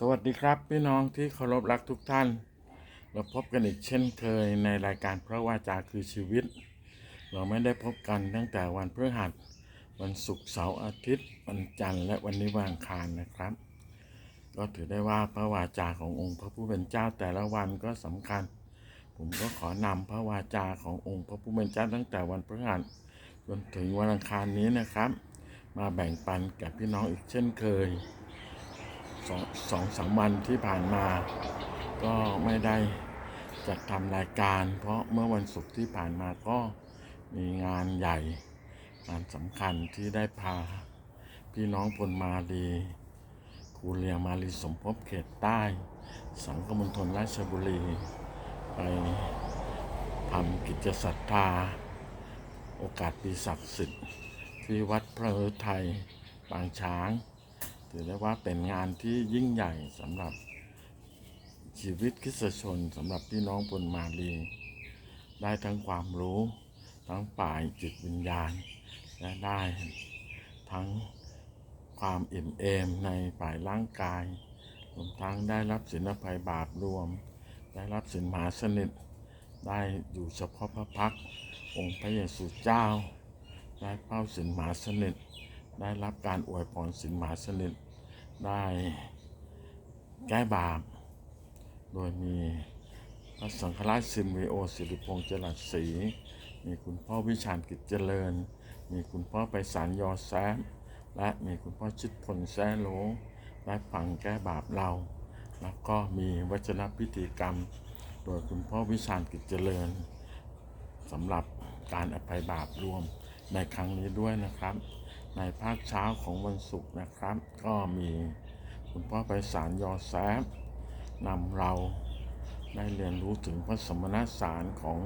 สวัสดีครับพี่น้องที่เคารพรักทุกท่าน เราพบกันอีกเช่นเคยในรายการพระวาจาคือชีวิต เราไม่ได้พบกันตั้งแต่วันพฤหัส วันศุกร์เสาร์อาทิตย์ วันจันทร์และวันนี้วันอังคารนะครับ ก็ถือได้ว่าพระวาจาขององค์พระผู้เป็นเจ้าแต่ละวันก็สำคัญ ผมก็ขอนำพระวาจาขององค์พระผู้เป็นเจ้าตั้งแต่วันพฤหัสจนถึงวันอังคารนี้นะครับ มาแบ่งปันกับพี่น้องอีกเช่นเคย สองสองสามวันที่ผ่านมา ก็ไม่ได้จัดทำรายการ เพราะเมื่อวันศุกร์ที่ผ่านมาก็มีงานใหญ่ งานสำคัญที่ได้พาพี่น้องพลมาลีครูเรียมาลีสมภพเขตใต้ สังคมณฑลราชบุรี ไปทำกิจศรัทธา โอกาสปีศักดิ์สิทธิ์ที่วัดพระฤทัยบางช้าง ถือได้ว่าเป็นงานที่ยิ่งใหญ่สำหรับชีวิตคริสตชนสำหรับพี่น้องปนมาลี ได้ทั้งความรู้ทั้งป่ายจิตวิญญาณ และได้ทั้งความอิ่มเอมในฝ่ายร่างกายรวมทั้งได้รับสินภัยบาปรวม ได้รับสินมหาสนิท ได้อยู่เฉพาะพระพักองค์พระเยซูเจ้า ได้เป้าสินมหาสนิท ได้รับการอวยพรสินมหาสนิท ได้แก้บาป โดยมีพระสังฆราชซิมวิโอสิริพงษ์เจรัสศรีมีคุณพ่อวิชาญกิจเจริญ มีคุณพ่อไปสารยอแซมและมีคุณพ่อชิดพลแซ่โลได้ฟังแก้บาปเรา แล้วก็มีวัจนพิธีกรรม โดยคุณพ่อวิชาญกิจเจริญสำหรับการอภัยบาปรวมในครั้งนี้ด้วยนะครับ ในภาคเช้าของวันศุกร์นะครับ ก็มีคุณพ่อไปสารยอแซฟนำเราได้เรียนรู้ถึงพระสมณสารของ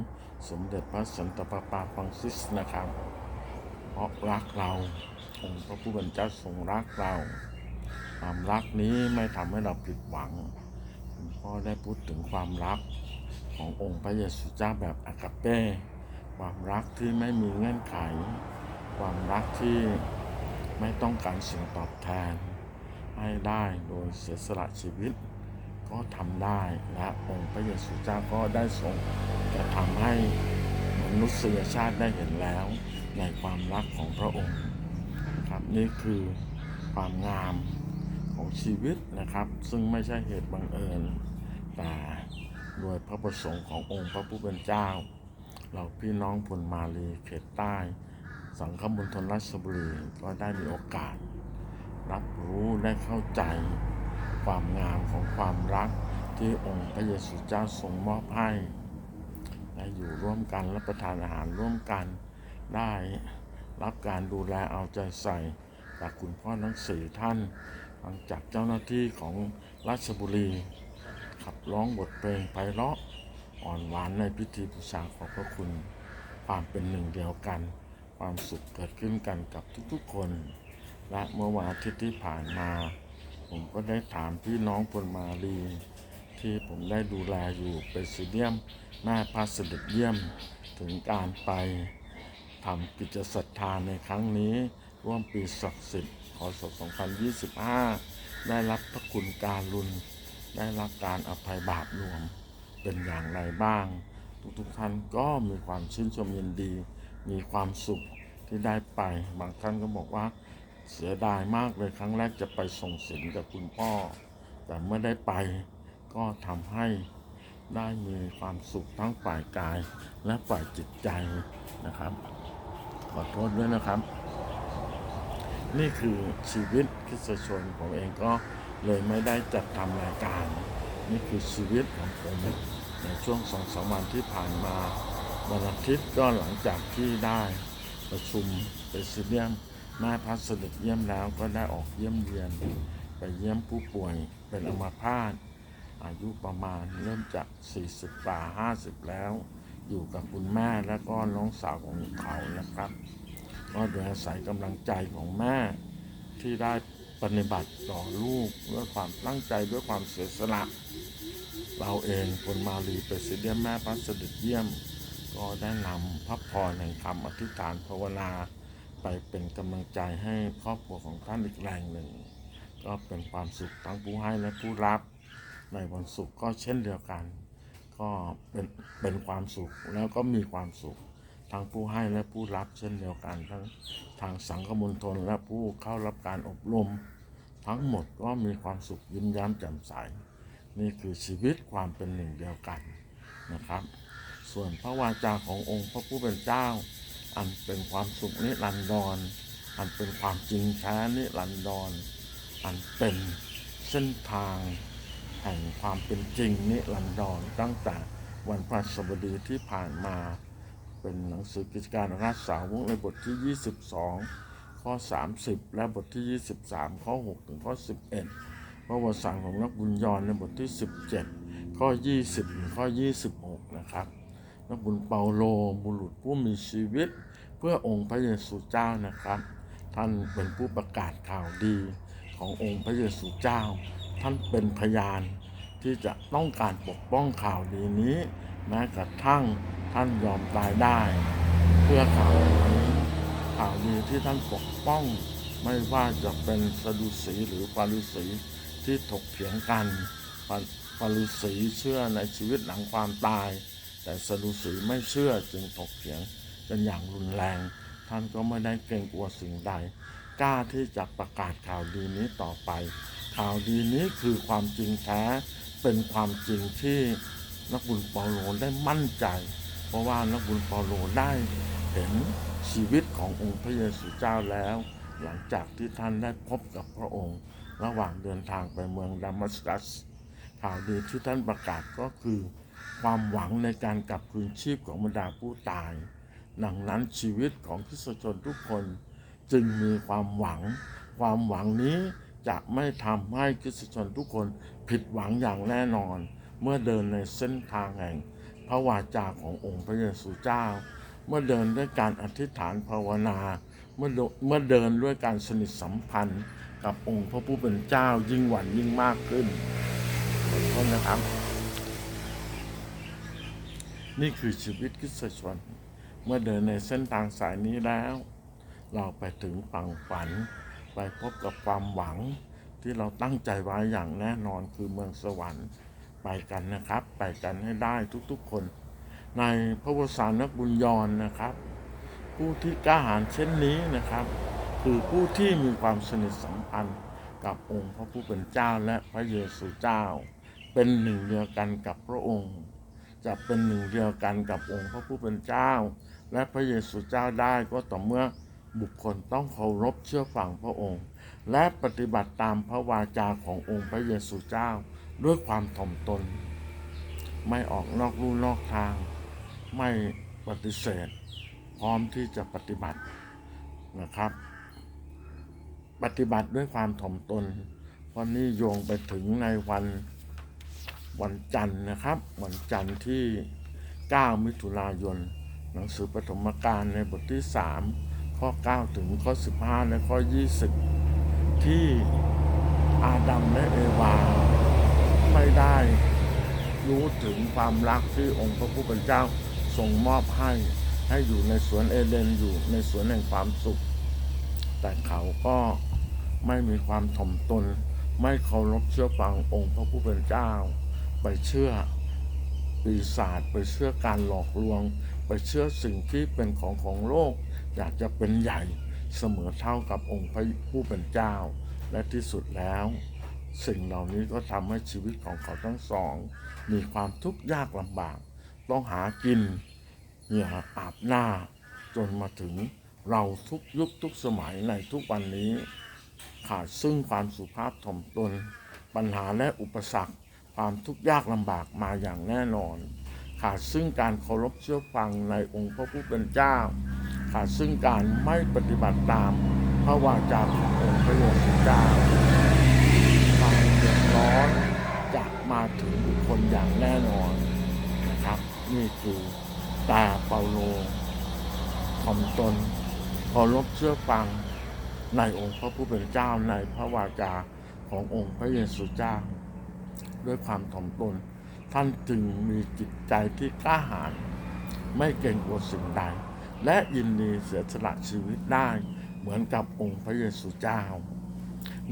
สมเด็จพระสันตะปาปาฟังซิสนะครับ เพราะรักเราองค์พระผู้เป็นเจ้าทรงรักเราความรักนี้ไม่ทำให้เราผิดหวังคุณพ่อได้พูดถึงความรักขององค์พระเยซูเจ้าแบบอากาเป้ความรักที่ไม่มีเงื่อนไข ความรักที่ ไม่ต้องการสิ่งตอบแทน ให้ได้โดยเสียสละชีวิต ก็ทำได้และองค์พระเยซูเจ้าก็ได้ทรงกระทำให้มนุษยชาติได้เห็นแล้วในความรักของพระองค์นะครับนี่คือความงามของชีวิตนะครับ ซึ่งไม่ใช่เหตุบังเอิญ แต่โดยพระประสงค์ขององค์พระผู้เป็นเจ้า เราพี่น้องพลมาลีเขตใต้ สังคมณฑลราชบุรีก็ได้มีโอกาส รับรู้ได้เข้าใจความงามของความรักที่องค์พระเยซูเจ้าทรงมอบให้ได้อยู่ร่วมกันรับประทานอาหารร่วมกัน ได้รับการดูแลเอาใจใส่จากคุณพ่อทั้งสี่ท่านหลังจากเจ้าหน้าที่ของราชบุรี ขับร้องบทเพลงไพเราะอ่อนหวานในพิธีบูชาขอบพระคุณความเป็นหนึ่งเดียวกัน ความสุขเกิดขึ้นกันกับทุกๆคน และเมื่อวันอาทิตย์ที่ผ่านมา ผมก็ได้ถามพี่น้องพลมาลี ที่ผมได้ดูแลอยู่เปซิเดียมแม่พระเสด็จเยี่ยมถึงการไปทำกิจศรัทธาในครั้งนี้ ร่วมปีศักดิ์สิทธิ์พศ2025 ได้รับพระคุณการุณได้รับการอภัยบาปรวมเป็นอย่างไรบ้าง ทุกๆท่านก็มีความชื่นชมยินดี มีความสุขที่ได้ไปบางท่านก็บอกว่าเสียดายมากเลยครั้งแรกจะไปส่งสินกับคุณพ่อ แต่เมื่อได้ไปก็ทำให้ได้มีความสุขทั้งฝ่ายกายและฝ่ายจิตใจนะครับ ขอโทษด้วยนะครับ นี่คือชีวิตคิสชนผมเองก็เลยไม่ได้จัดทำรายการ นี่คือชีวิตของผมในช่วงสองสามวันที่ผ่านมา วันอาทิตย์ก็หลังจากที่ได้ประชุมเปซิเดียมแม่พัสดุเยี่ยมแล้วก็ได้ออกเยี่ยมเยียน ไปเยี่ยมผู้ป่วยเป็นอัมาพาตอายุประมาณเริ่มจาก 40กว่า50 แล้ว อยู่กับคุณแม่และก็น้องสาวของเขานะครับ ก็โดยอาศัยกำลังใจของแม่ที่ได้ปฏิบัติต่อลูกด้วยความตั้งใจด้วยความเสียสละ เราเองคนมาลีเปรสิเดียมแม่พระเสด็จเยี่ยม ก็ได้นำพระพรแห่งคำอธิษฐานภาวนา ไปเป็นกำลังใจให้ครอบครัวของท่านอีกแรงหนึ่ง ก็เป็นความสุขทั้งผู้ให้และผู้รับ ในวันศุกร์ก็เช่นเดียวกัน ก็เป็นเป็นความสุขแล้วก็มีความสุขทั้งผู้ให้และผู้รับเช่นเดียวกันทั้งทางสังคมณฑลและผู้เข้ารับการอบรม ทั้งหมดก็มีความสุขยิ้มย้มแจ่มใส นี่คือชีวิตความเป็นหนึ่งเดียวกันนะครับ ส่วนพระวาจาขององค์พระผู้เป็นเจ้า อันเป็นความสุขนิรันดร อันเป็นความจริงแท้นิรันดร อันเป็นเส้นทาง แห่งความเป็นจริงนิรันดรตั้งแต่วันพระสบดีที่ผ่านมา เป็นหนังสือกิจการราชสาวกในบทที่ 22 ข้อ 30 และบทที่ 23 ข้อ 6 ถึงข้อ 11 พระวสารของนักบุญยอนในบทที่ 17 ข้อ 20 ถึงข้อ 26 นะครับ นักบุญเปาโลบุรุษผู้มีชีวิต เพื่อองค์พระเยซูเจ้านะครับ ท่านเป็นผู้ประกาศข่าวดีขององค์พระเยซูเจ้า ท่านเป็นพยานที่จะต้องการปกป้องข่าวดีนี้แม้กระทั่งท่านยอมตายได้ เพื่อข่าวนี้ข่าวดีที่ท่านปกป้อง ไม่ว่าจะเป็นสดุสีหรือฟาริสีที่ถกเถียงกันฟาฟาริสีเชื่อในชีวิตหลังความตาย แต่สดุสีไม่เชื่อจึงถกเถียงกันอย่างรุนแรง ท่านก็ไม่ได้เกรงกลัวสิ่งใด กล้าที่จะประกาศข่าวดีนี้ต่อไป ข่าวดีนี้คือความจริงแท้เป็นความจริงที่นักบุญเปาโลได้มั่นใจ เพราะว่านักบุญเปาโลได้เห็นชีวิตขององค์พระเยซูเจ้าแล้ว หลังจากที่ท่านได้พบกับพระองค์ ระหว่างเดินทางไปเมืองดามัสกัส ข่าวดีที่ท่านประกาศก็คือ ความหวังในการกลับคืนชีพของบรรดาผู้ตาย ดังนั้นชีวิตของคริสตชนทุกคนจึงมีความหวัง ความหวังนี้จะไม่ทำให้คริสตชนทุกคนผิดหวังอย่างแน่นอน เมื่อเดินในเส้นทางแห่ง พระวาจาขององค์พระเยซูเจ้า เมื่อเดินด้วยการอธิษฐานภาวนา เมื่อเมื่อเดินด้วยการสนิทสัมพันธ์ กับองค์พระผู้เป็นเจ้ายิ่งหวันยิ่งมากขึ้นขอโทษนะครับ นี่คือชีวิตคริสตชนเมื่อเดินในเส้นทางสายนี้แล้ว เราไปถึงฝั่งฝัน ไปพบกับความหวัง ที่เราตั้งใจไว้อย่างแน่นอนคือเมืองสวรรค์ ไปกันนะครับ ไปกันให้ได้ทุกๆคน ในพระวสารนักบุญยอนนะครับ ผู้ที่กล้าหาญเช่นนี้นะครับ คือผู้ที่มีความสนิทสัมพันธ์กับองค์พระผู้เป็นเจ้าและพระเยซูเจ้า เป็นหนึ่งเดียวกันกับพระองค์ จะเป็นหนึ่งเดียวกันกับองค์พระผู้เป็นเจ้า และพระเยซูเจ้าได้ก็ต่อเมื่อบุคคลต้องเคารพเชื่อฟังพระองค์ และปฏิบัติตามพระวาจาขององค์พระเยซูเจ้า ด้วยความถ่อมตน ไม่ออกนอกลู่นอกทาง ไม่ปฏิเสธ พร้อมที่จะปฏิบัตินะครับ ปฏิบัติด้วยความถ่อมตนเพราะนี่โยงไปถึงในวัน วันจันทร์นะครับ วันจันทร์ที่ 9 มิถุนายน หนังสือปฐมกาลในบทที่ 3 ข้อ 9 ถึงข้อ 15 และข้อ 20 ที่อาดัมและเอวา ไม่ได้รู้ถึงความรักที่องค์พระผู้เป็นเจ้าทรงมอบให้ให้อยู่ในสวนเอเดนอยู่ในสวนแห่งความสุข แต่เขาก็ไม่มีความถ่อมตน ไม่เคารพเชื่อฟังองค์พระผู้เป็นเจ้า ไปเชื่อปีศาจไปเชื่อการหลอกลวง ไปเชื่อสิ่งที่เป็นของของโลก อยากจะเป็นใหญ่เสมอเท่ากับองค์พระผู้เป็นเจ้า และที่สุดแล้ว สิ่งเหล่านี้ก็ทำให้ชีวิตของเขาทั้งสอง มีความทุกข์ยากลำบาก ต้องหากินเหงื่ออาบหน้า จนมาถึงเราทุกยุคทุกสมัยในทุกวันนี้ ขาดซึ่งความสุภาพถ่อมตน ปัญหาและอุปสรรค ความทุกข์ยากลำบากมาอย่างแน่นอน ขาดซึ่งการเคารพเชื่อฟังในองค์พระผู้เป็นเจ้า ขาดซึ่งการไม่ปฏิบัติตามพระวาจาขององค์พระเยซูเจ้าความเดือดร้อนจะมาถึงบุคคลอย่างแน่นอนนะครับ นี่คือตาเปาโลถ่อมตนเคารพเชื่อฟังในองค์พระผู้เป็นเจ้าในพระวาจาขององค์พระเยซูเจ้า ด้วยความถ่อมตน ท่านจึงมีจิตใจที่กล้าหาญไม่เกรงกลัวสิ่งใด และยินดีเสียสละชีวิตได้เหมือนกับองค์พระเยซูเจ้า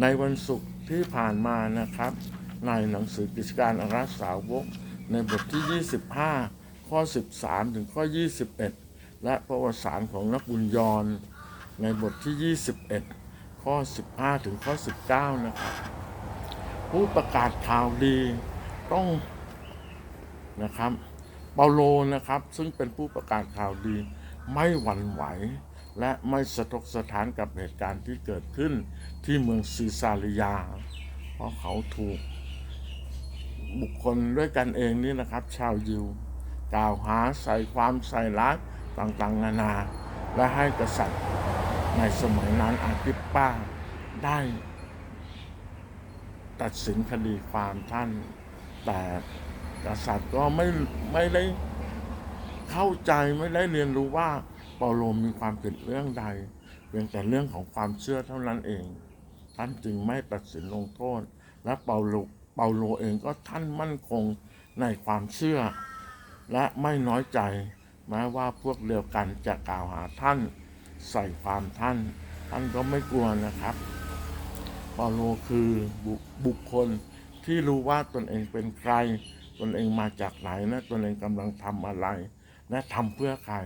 ในวันศุกร์ที่ผ่านมานะครับ ในหนังสือกิจการอาราสาวก ในบทที่ 25 ข้อ 13 ถึงข้อ 21 และประวัติศาสตร์ของนักบุญยรในบทที่ 21 ข้อ 15 ถึงข้อ 19 นะครับ ผู้ประกาศข่าวดีต้องนะครับเปาโลนะครับซึ่งเป็นผู้ประกาศข่าวดีไม่หวั่นไหว และไม่สะทกสะท้านกับเหตุการณ์ที่เกิดขึ้นที่เมืองซีซาริยา เพราะเขาถูกบุคคลด้วยกันเองนี่นะครับ ชาวยิว กล่าวหาใส่ความใส่ร้ายต่างๆ นานา และให้กษัตริย์ในสมัยนั้นอากิปป้าได้ ตัดสินคดีความท่าน แต่กษัตริย์ก็ไม่ไม่ได้เข้าใจไม่ได้เรียนรู้ว่าเปาโลมีความผิดเรื่องใดเพียงแต่เรื่องของความเชื่อเท่านั้นเอง ท่านจึงไม่ตัดสินลงโทษ และเปาโลเปาโลเองก็ท่านมั่นคงในความเชื่อ และไม่น้อยใจแม้ว่าพวกเดียวกันจะกล่าวหาท่านใส่ความท่าน ท่านก็ไม่กลัวนะครับ เปาโลคือบุคคลที่รู้ว่าตนเองเป็นใคร ตนเองมาจากไหนและตนเองกำลังทำอะไร และทำเพื่อใคร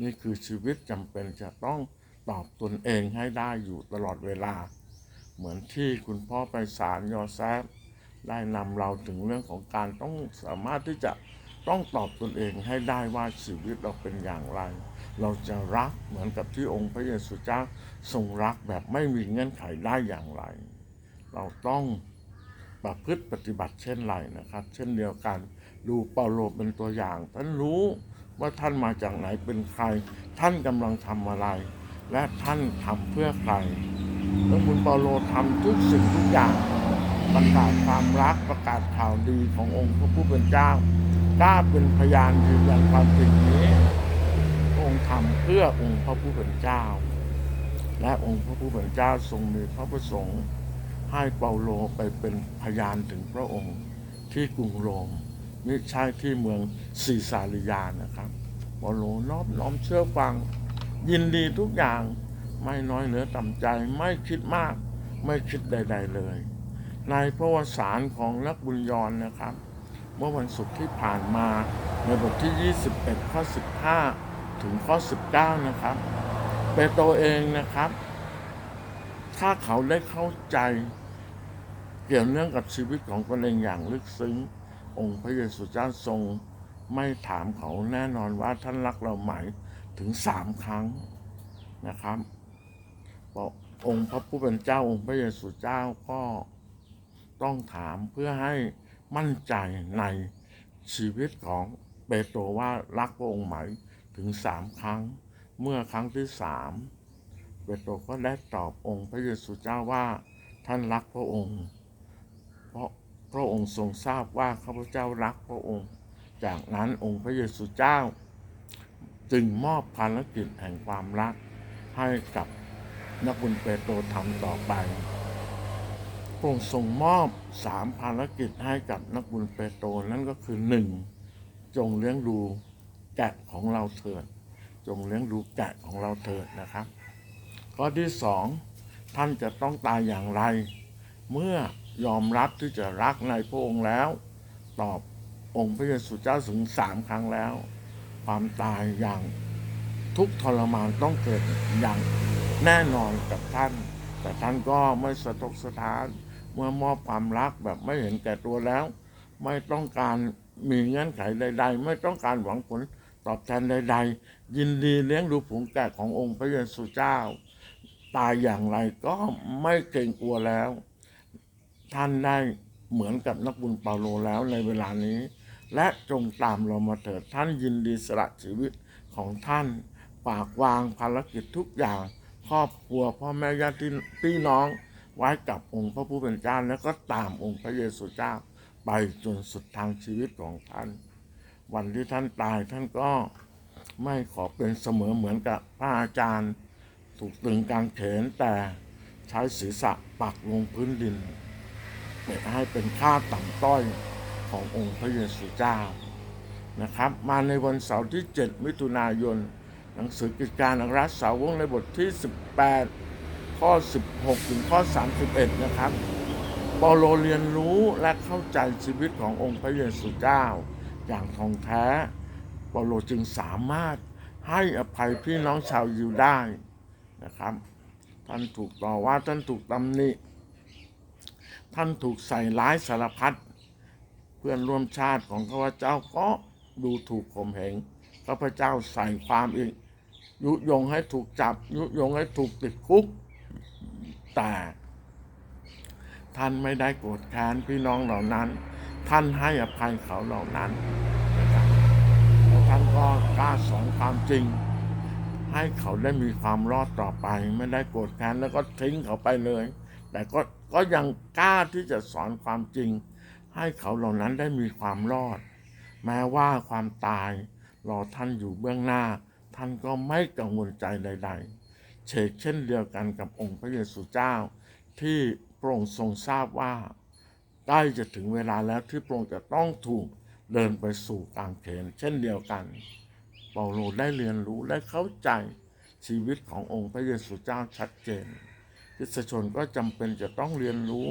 นี่คือชีวิตจำเป็นจะต้องตอบตนเองให้ได้อยู่ตลอดเวลา เหมือนที่คุณพ่อไปสารยอแซฟได้นำเราถึงเรื่องของการต้องสามารถที่จะต้องตอบตนเองให้ได้ว่าชีวิตเราเป็นอย่างไร เราจะรักเหมือนกับที่องค์พระเยซูเจ้าทรงรักแบบไม่มีเงื่อนไขได้อย่างไร เราต้องประพฤติปฏิบัติเช่นไรนะครับ เช่นเดียวกัน ดูเปาโลเป็นตัวอย่าง ท่านรู้ว่าท่านมาจากไหนเป็นใคร ท่านกำลังทำอะไร และท่านทำเพื่อใครแล้วคุณเปาโลทำทุกสิ่งทุกอย่างประกาศความรักประกาศข่าวดีขององค์พระผู้เป็นเจ้า กล้าเป็นพยานยืนยันความจริงนี้ พระองค์ทำเพื่อองค์พระผู้เป็นเจ้า และองค์พระผู้เป็นเจ้าทรงมีพระประสงค์ให้เปาโลไปเป็นพยานถึงพระองค์ที่กรุงโรมไม่ใช่ที่เมืองซีซาริยานะครับเปาโลนอบน้อมเชื่อฟัง ยินดีทุกอย่างไม่น้อยเหนือต่ำใจไม่คิดมากไม่คิดใด ๆเลย ในประวัติศาสตร์ของนักบุญยรนะครับ เมื่อวันศุกร์ที่ผ่านมาในบทที่ 21ข้อ15 ถึงข้อ 19 นะครับ เปโตรเองนะครับ ถ้าเขาได้เข้าใจ เกี่ยวเนื่องกับชีวิตของตนเองอย่างลึกซึ้ง องค์พระเยซูเจ้าทรงไม่ถามเขาแน่นอนว่าท่านรักเราไหมถึงสามครั้งนะครับบอกองค์พระผู้เป็นเจ้าองค์พระเยซูเจ้าก็ต้องถามเพื่อให้มั่นใจในชีวิตของเปโตรว่ารักพระองค์ไหม ถึงสามครั้ง เมื่อครั้งที่สามเปโตรก็ได้ตอบองค์พระเยซูเจ้าว่าท่านรักพระองค์ เพราะพระองค์ทรงทราบว่าข้าพเจ้ารักพระองค์ จากนั้นองค์พระเยซูเจ้า จึงมอบภารกิจแห่งความรักให้กับนักบุญเปโตรทำต่อไปพระองค์ทรงมอบสามภารกิจให้กับนักบุญเปโตรนั่นก็คือหนึ่งจงเลี้ยงดู กะของเราเถิด จงเลี้ยงดูแกะของเราเถิดนะครับ ข้อที่สองท่านจะต้องตายอย่างไร เมื่อยอมรับที่จะรักในพระองค์แล้ว ตอบองค์พระเยซูเจ้าถึงสามครั้งแล้ว ความตายอย่างทุกทรมานต้องเกิดอย่างแน่นอนกับท่าน แต่ท่านก็ไม่สะทกสะท้าน เมื่อมอบความรักแบบไม่เห็นแก่ตัวแล้ว ไม่ต้องการมีเงื่อนไขใด ๆ ไม่ต้องการหวังผล ตอบแทนใด ๆ ยินดีเลี้ยงดูผงแกะขององค์พระเยซูเจ้า ตายอย่างไรก็ไม่เกรงกลัวแล้ว ท่านได้เหมือนกับนักบุญเปาโลแล้วในเวลานี้ และจงตามเรามาเถิดท่านยินดีสละชีวิตของท่านฝากวางภารกิจทุกอย่าง ครอบครัวพ่อแม่ญาติพี่น้อง ไว้กับองค์พระผู้เป็นเจ้าแล้วก็ตามองค์พระเยซูเจ้า ไปจนสุดทางชีวิตของท่าน วันที่ท่านตายท่านก็ไม่ขอเป็นเสมอเหมือนกับพระอาจารย์ ถูกตึงกางเขนแต่ใช้ศีรษะปักลงพื้นดินเพื่อให้เป็นค่าต่ำต้อยขององค์พระเยซูเจ้านะครับ มาในวันเสาร์ที่ 7 มิถุนายน หนังสือกิจการอัครสาวกในบทที่ 18ขข้อ 16 ถึงข้อ 31 นะครับ เปาโลเรียนรู้และเข้าใจชีวิตขององค์พระเยซูเจ้า อย่างทองแท้เปาโลจึงสามารถให้อภัยพี่น้องชาวยิวได้นะครับ ท่านถูกต่อว่าท่านถูกตำหนิท่านถูกใส่ร้ายสารพัดเพื่อนร่วมชาติของข้าพเจ้าก็ดูถูกข่มเหงข้าพเจ้าใส่ความอีก ยุยงให้ถูกจับ ยุยงให้ถูกติดคุก แต่ ท่านไม่ได้โกรธแค้นพี่น้องเหล่านั้น ท่านให้อภัยเขาเหล่านั้นนะครับท่านก็กล้าสอนความจริง ให้เขาได้มีความรอดต่อไป ไม่ได้โกรธแค้นแล้วก็ทิ้งเขาไปเลย แต่ก็ก็ยังกล้าที่จะสอนความจริง ให้เขาเหล่านั้นได้มีความรอด แม้ว่าความตายรอท่านอยู่เบื้องหน้า ท่านก็ไม่กังวลใจใด ๆ เชกเช่นเดียวกันกับองค์พระเยซูเจ้า ที่พระองค์ทรงทราบว่า ใกล้จะถึงเวลาแล้วที่พระองค์จะต้องถูกเดินไปสู่กางเขนเช่นเดียวกัน เปาโลได้เรียนรู้และเข้าใจชีวิตขององค์พระเยซูเจ้าชัดเจนคริสชนก็จำเป็นจะต้องเรียนรู้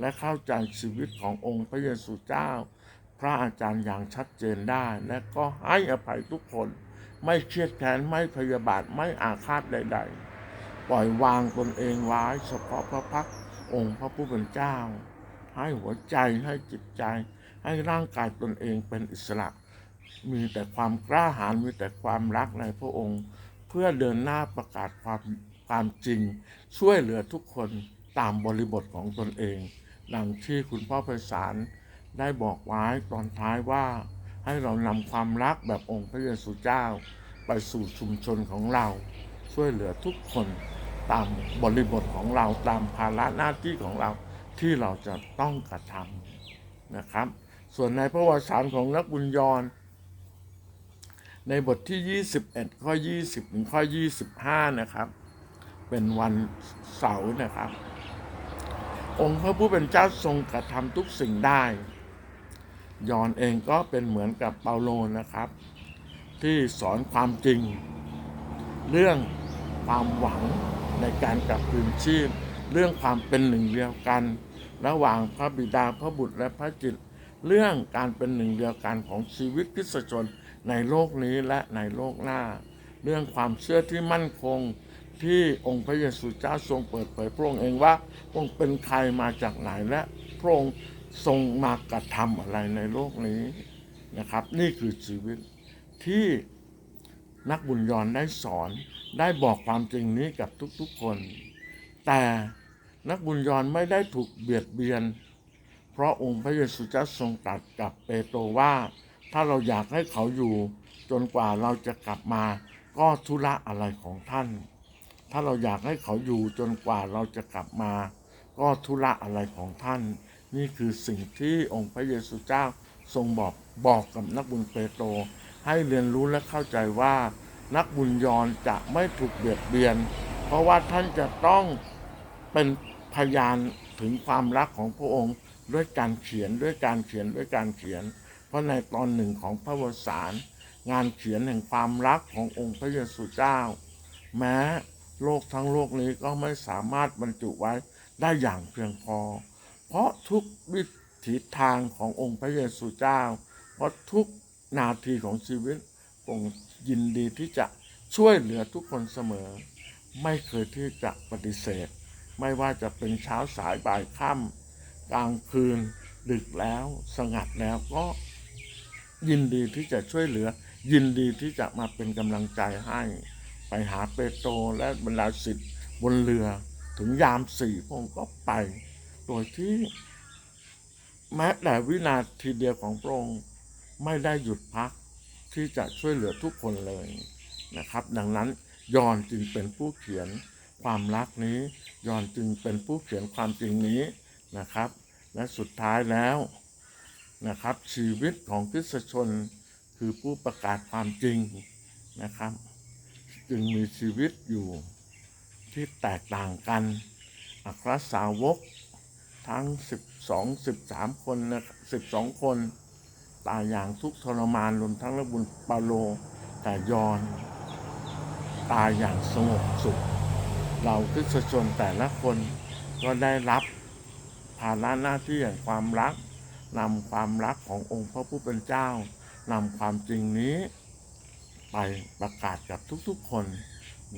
และเข้าใจชีวิตขององค์พระเยซูเจ้า พระอาจารย์อย่างชัดเจนได้ และก็ให้อภัยทุกคน ไม่เครียดแค้นไม่พยาบาทไม่อาฆาตใด ๆ ปล่อยวางตนเองไว้เฉพาะพระพักองค์พระผู้เป็นเจ้า ให้หัวใจให้จิตใจ ให้ร่างกายตนเองเป็นอิสระ มีแต่ความกล้าหาญมีแต่ความรักในพระองค์ เพื่อเดินหน้าประกาศความความจริง ช่วยเหลือทุกคนตามบริบทของตนเองดังที่คุณพ่อไพศาลได้บอกไว้ตอนท้ายว่า ให้เรานำความรักแบบองค์พระเยซูเจ้า ไปสู่ชุมชนของเรา ช่วยเหลือทุกคนตามบริบทของเราตามภาระหน้าที่ของเรา ที่เราจะต้องกระทำนะครับ ส่วนในพระวสารของนักบุญยรในบทที่ 21 ข้อ 20 ถึงข้อ 25 นะครับ เป็นวันเสาร์นะครับ องค์พระผู้เป็นเจ้าทรงกระทำทุกสิ่งได้ ยอนเองก็เป็นเหมือนกับเปาโลนะครับ ที่สอนความจริง เรื่องความหวังในการกลับคืนชีพ เรื่องความเป็นหนึ่งเดียวกัน ระหว่างพระบิดาพระบุตรและพระจิต เรื่องการเป็นหนึ่งเดียวกันของชีวิตคริสตชนในโลกนี้และในโลกหน้า เรื่องความเชื่อที่มั่นคงที่องค์พระเยซูเจ้าทรงเปิดเผยพระองค์เองว่าพระองค์เป็นใครมาจากไหนและพระองค์ทรงมากระทำอะไรในโลกนี้นะครับ นี่คือชีวิตที่นักบุญยรได้สอนได้บอกความจริงนี้กับทุกๆคน แต่ นักบุญยรไม่ได้ถูกเบียดเบียน เพราะองค์พระเยซูเจ้าทรงตรัสกับเปโตรว่า ถ้าเราอยากให้เขาอยู่ จนกว่าเราจะกลับมาก็ธุระอะไรของท่าน ถ้าเราอยากให้เขาอยู่จนกว่าเราจะกลับมา ก็ธุระอะไรของท่าน นี่คือสิ่งที่องค์พระเยซูเจ้าทรงบอกบอกกับนักบุญเปโตรให้เรียนรู้และเข้าใจว่านักบุญยรจะไม่ถูกเบียดเบียน เพราะว่าท่านจะต้อง เป็นพยานถึงความรักของพระองค์ด้วยการเขียนด้วยการเขียนด้วยการเขียน เพราะในตอนหนึ่งของพระวสาร งานเขียนแห่งความรักขององค์พระเยซูเจ้า แม้โลกทั้งโลกนี้ก็ไม่สามารถบรรจุไว้ได้อย่างเพียงพอ เพราะทุกวิถีทางขององค์พระเยซูเจ้า เพราะทุกนาทีของชีวิตองค์ยินดีที่จะช่วยเหลือทุกคนเสมอ ไม่เคยที่จะปฏิเสธ ไม่ว่าจะเป็นเช้าสายบ่ายค่ำกลางคืน ดึกแล้วสงัดแล้วก็ยินดีที่จะช่วยเหลือ ยินดีที่จะมาเป็นกำลังใจให้ ไปหาเปโตรและบรรดาศิษย์บนเรือถึงยามสี่พระองค์ก็ไป โดยที่แม้แต่วินาทีเดียวของพระองค์ไม่ได้หยุดพักที่จะช่วยเหลือทุกคนเลยนะครับ ดังนั้นยอนจึงเป็นผู้เขียนความรักนี้ ยอนจึงเป็นผู้เขียนความจริงนี้นะครับ และสุดท้ายแล้วนะครับ ชีวิตของคริสชนคือผู้ประกาศความจริงนะครับ จึงมีชีวิตอยู่ที่แตกต่างกัน อัครสาวกทั้ง 12 13 คนนะ12 คนตายอย่างทุกทรมานรวมทั้งระบุญปาโลแต่ยอน ตายอย่างสงบสุข เราคริสตชนแต่ละคนก็ได้รับภาระหน้าที่แห่งความรักนำความรักขององค์พระผู้เป็นเจ้านำความจริงนี้ ไปประกาศกับทุกๆคน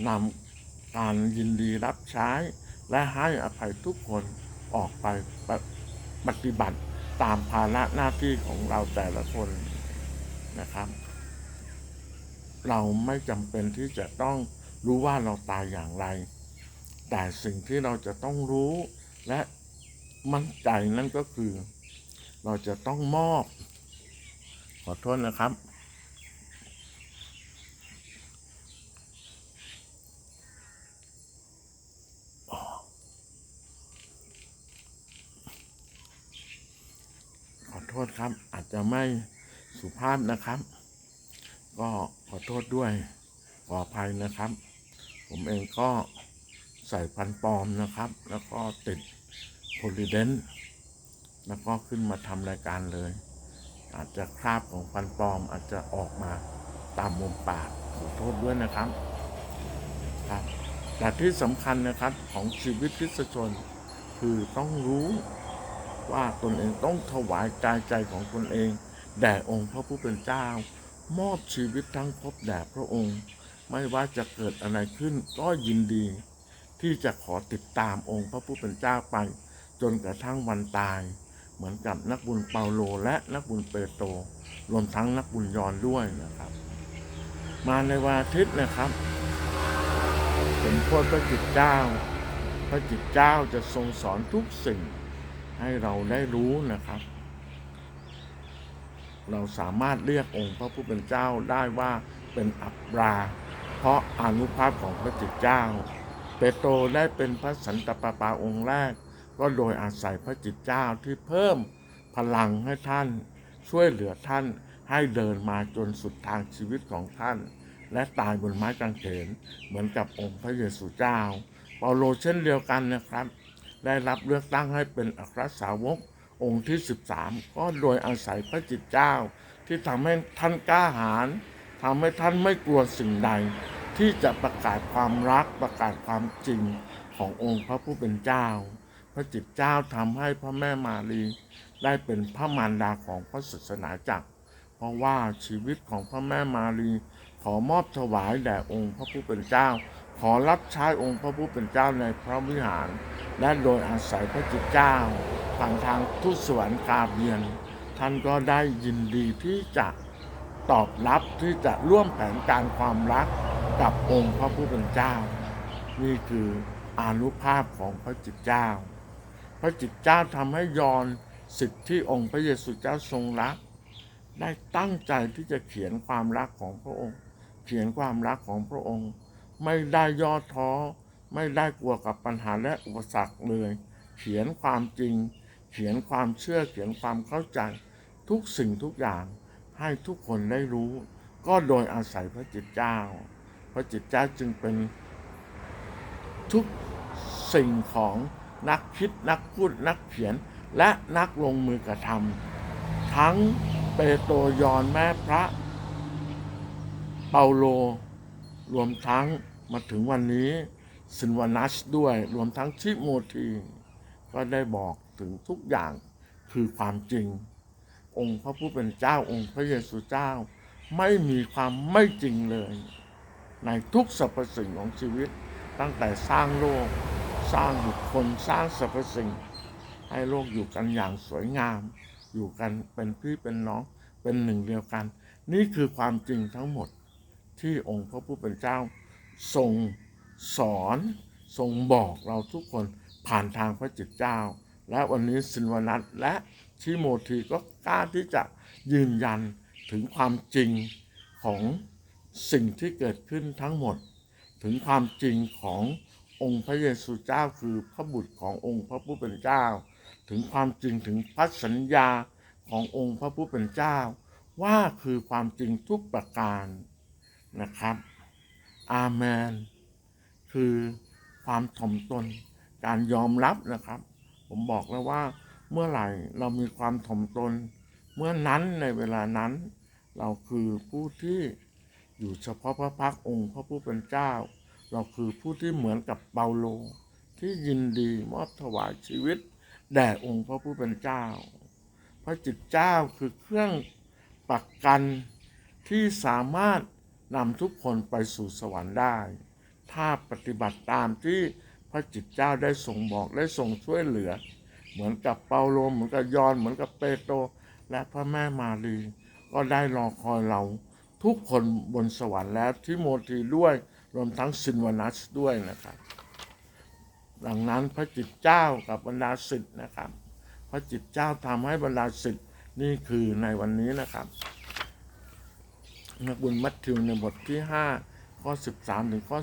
นำการยินดีรับใช้ และให้อภัยทุกคนออกไปปปฏิบัติตามภาระหน้าที่ของเราแต่ละคนนะครับ เราไม่จำเป็นที่จะต้องรู้ว่าเราตายอย่างไร แต่สิ่งที่เราจะต้องรู้และมั่นใจนั่นก็คือ เราจะต้องมอบ ขอโทษนะครับ ขอโทษครับ อาจจะไม่สุภาพนะครับ ก็ขอโทษด้วยขออภัยนะครับ ผมเองก็ ใส่พันปอมนะครับ แล้วก็ติดโพลิเดนแล้วก็ขึ้นมาทำรายการเลย อาจจะคราบของฟันปลอมอาจจะออกมาตามมุมปากขอโทษด้วยนะครับครับแต่ที่สำคัญนะครับของชีวิตคริสชน คือต้องรู้ว่าตนเองต้องถวายกายใจของตนเอง แด่องค์พระผู้เป็นเจ้า มอบชีวิตทั้งพบแด่พระองค์ ไม่ว่าจะเกิดอะไรขึ้นก็ยินดี ที่จะขอติดตามองค์พระผู้เป็นเจ้าไป จนกระทั่งวันตาย เหมือนกับนักบุญเปาโลและนักบุญเปโตรรวมทั้งนักบุญยอนด้วยนะครับ มาในวันอาทิตย์นะครับผมโพธิพระจิตเจ้า พระจิตเจ้าจะทรงสอนทุกสิ่งให้เราได้รู้นะครับ เราสามารถเรียกองค์พระผู้เป็นเจ้าได้ว่าเป็นอับรา เพราะอนุภาพของพระจิตเจ้า เปโตรได้เป็นพระสันตะปาปาองค์แรก ก็โดยอาศัยพระจิตเจ้าที่เพิ่มพลังให้ท่าน ช่วยเหลือท่านให้เดินมาจนสุดทางชีวิตของท่าน และตายบนไม้กางเขนเหมือนกับองค์พระเยซูเจ้า เปาโลเช่นเดียวกันนะครับ ได้รับเลือกตั้งให้เป็นอัครสาวกองค์ที่ 13 ก็โดยอาศัยพระจิตเจ้า ที่ทำให้ท่านกล้าหาญทำให้ท่านไม่กลัวสิ่งใด ที่จะประกาศความรักประกาศความจริงขององค์พระผู้เป็นเจ้า พระจิตเจ้าทำให้พระแม่มารีได้เป็นพระมารดาของพระศาสนาจักร เพราะว่าชีวิตของพระแม่มารีขอมอบถวายแด่องค์พระผู้เป็นเจ้า ขอรับใช้องค์พระผู้เป็นเจ้าในพระวิหาร และโดยอาศัยพระจิตเจ้าผ่านทางทุตสวรรค์กาเบียน ท่านก็ได้ยินดีที่จะ ตอบรับที่จะร่วมแผนการความรักกับองค์พระผู้เป็นเจ้า นี่คืออานุภาพของพระจิตเจ้า พระจิตเจ้าทำให้ยอนสิทธิที่องค์พระเยซูเจ้าทรงรัก ได้ตั้งใจที่จะเขียนความรักของพระองค์ เขียนความรักของพระองค์ ไม่ได้ย่อท้อ ไม่ได้กลัวกับปัญหาและอุปสรรคเลย เขียนความจริง เขียนความเชื่อเขียนความเข้าใจทุกสิ่งทุกอย่าง ให้ทุกคนได้รู้ ก็โดยอาศัยพระจิตเจ้า พระจิตเจ้าจึงเป็นทุกสิ่งของนักคิดนักพูดนักเขียนและนักลงมือกระทำทั้งเปโตรยอนแม่พระ เปาโล รวมทั้งมาถึงวันนี้ซินวานัสด้วยรวมทั้งทิโมธีก็ได้บอกถึงทุกอย่างคือความจริง องค์พระผู้เป็นเจ้าองค์พระเยซูเจ้า ไม่มีความไม่จริงเลย ในทุกสรรพสิ่งของชีวิต ตั้งแต่สร้างโลก สร้างบุคคลสร้างสรรพสิ่ง ให้โลกอยู่กันอย่างสวยงาม อยู่กันเป็นพี่เป็นน้องเป็นหนึ่งเดียวกัน นี่คือความจริงทั้งหมดที่องค์พระผู้เป็นเจ้าทรงสอนทรงบอกเราทุกคนผ่านทางพระจิตเจ้า และวันนี้สินวนัทและ ทิโมธีก็กล้าที่จะยืนยันถึงความจริงของสิ่งที่เกิดขึ้นทั้งหมด ถึงความจริงขององค์พระเยซูเจ้าคือพระบุตรขององค์พระผู้เป็นเจ้า ถึงความจริงถึงพันสัญญาขององค์พระผู้เป็นเจ้า ว่าคือความจริงทุกประการนะครับ อาเมน คือความถ่อมตนการยอมรับนะครับ ผมบอกแล้วว่า เมื่อไหร่เรามีความถ่อมตน เมื่อนั้นในเวลานั้น เราคือผู้ที่อยู่เฉพาะพระพักองค์พระผู้เป็นเจ้า เราคือผู้ที่เหมือนกับเปาโล ที่ยินดีมอบถวายชีวิต แด่องค์พระผู้เป็นเจ้า พระจิตเจ้าคือเครื่องปักกันที่สามารถนำทุกคนไปสู่สวรรค์ได้ ถ้าปฏิบัติตามที่พระจิตเจ้าได้ทรงบอกได้ทรงช่วยเหลือ เหมือนกับเปาโลเหมือนกับยอนเหมือนกับเปโตรและพระแม่มารีก็ได้รอคอยเรา ทุกคนบนสวรรค์และทิโมธีด้วยรวมทั้งซินวานัสด้วยนะครับ ดังนั้นพระจิตเจ้ากับบรรดาศิษย์นะครับ พระจิตเจ้าทำให้บรรดาศิษย์นี่คือในวันนี้นะครับนักบุญมัทธิวในบทที่5ข้อ 13 ถึงข้อ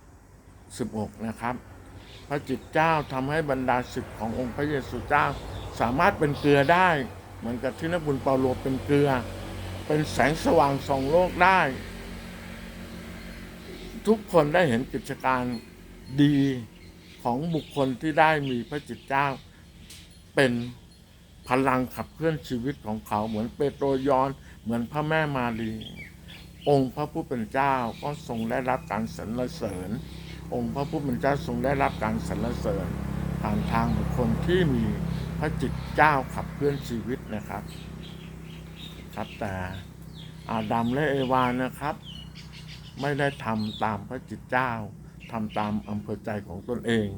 10 16 นะครับ พระจิตเจ้าทำให้บรรดาศิษย์ขององค์พระเยซูเจ้า สามารถเป็นเกลือได้ เหมือนกับที่นักบุญเปาโลเป็นเกลือ เป็นแสงสว่างส่องโลกได้ ทุกคนได้เห็นกิจการดีของบุคคลที่ได้มีพระจิตเจ้า เป็นพลังขับเคลื่อนชีวิตของเขาเหมือนเปโตรยอนเหมือนพระแม่มารีองค์พระผู้เป็นเจ้าก็ทรงได้รับการสรรเสริญ องค์พระผู้เป็นเจ้าทรงได้รับการสรรเสริญผ่านทางบุคคลที่มีพระจิตเจ้าขับเคลื่อนชีวิตนะครับครับแต่อาดัมและเอวานะครับ ไม่ได้ทำตามพระจิตเจ้าทำตามอำเภอใจของตนเอง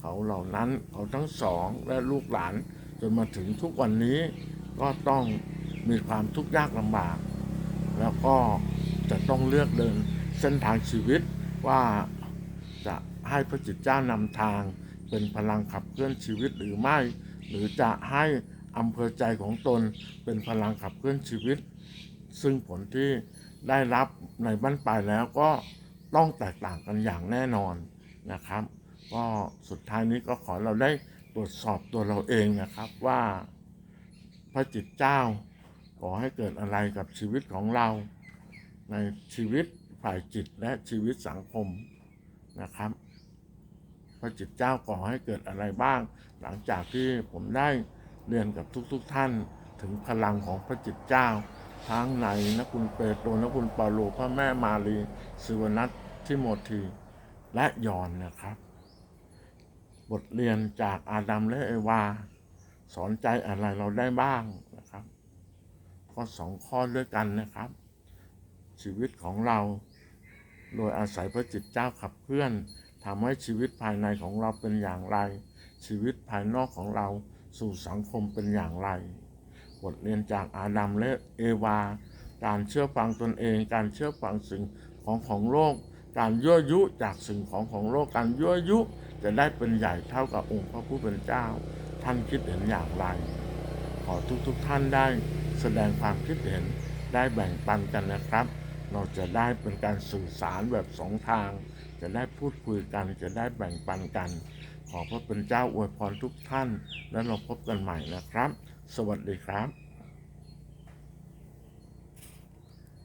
เขาเหล่านั้นเขาทั้งสองและลูกหลานจนมาถึงทุกวันนี้ก็ต้องมีความทุกข์ยากลำบาก แล้วก็จะต้องเลือกเดินเส้นทางชีวิตว่า จะให้พระจิตเจ้านำทาง เป็นพลังขับเคลื่อนชีวิตหรือไม่ หรือจะให้อำเภอใจของตนเป็นพลังขับเคลื่อนชีวิต ซึ่งผลที่ได้รับในบ้านปลายแล้วก็ต้องแตกต่างกันอย่างแน่นอนนะครับ ก็สุดท้ายนี้ก็ขอเราได้ตรวจสอบตัวเราเองนะครับว่าพระจิตเจ้าขอให้เกิดอะไรกับชีวิตของเรา ในชีวิตฝ่ายจิตและชีวิตสังคม นะครับพระจิตเจ้าก่อให้เกิดอะไรบ้าง หลังจากที่ผมได้เรียนกับทุกๆทท่านถึงพลังของพระจิตเจ้า ทั้งในนักบุญเปโตรนักบุญเปาโลพระแม่มารีสิวนัททิโมธีและยอนนะครับ บทเรียนจากอาดัมและเอวา สอนใจอะไรเราได้บ้างนะครับ ข้อสองข้อด้วยกันนะครับ ชีวิตของเรา โดยอาศัยพระจิตเจ้าขับเคลื่อนทำให้ชีวิตภายในของเราเป็นอย่างไร ชีวิตภายนอกของเราสู่สังคมเป็นอย่างไร บทเรียนจากอาดัมและเอวา การเชื่อฟังตนเอง การเชื่อฟังสิ่งของของโลก การยั่วยุจากสิ่งของของโลก การยั่วยุจะได้เป็นใหญ่เท่ากับองค์พระผู้เป็นเจ้า ท่านคิดเห็นอย่างไร ขอทุกๆทท่านได้แสดงความคิดเห็นได้แบ่งปันกันนะครับ เราจะได้เป็นการสื่อสารแบบสองทาง จะได้พูดคุยกัน จะได้แบ่งปันกัน ขอพระเป็นเจ้าอวยพรทุกท่าน แล้วเราพบกันใหม่นะครับ สวัสดีครับ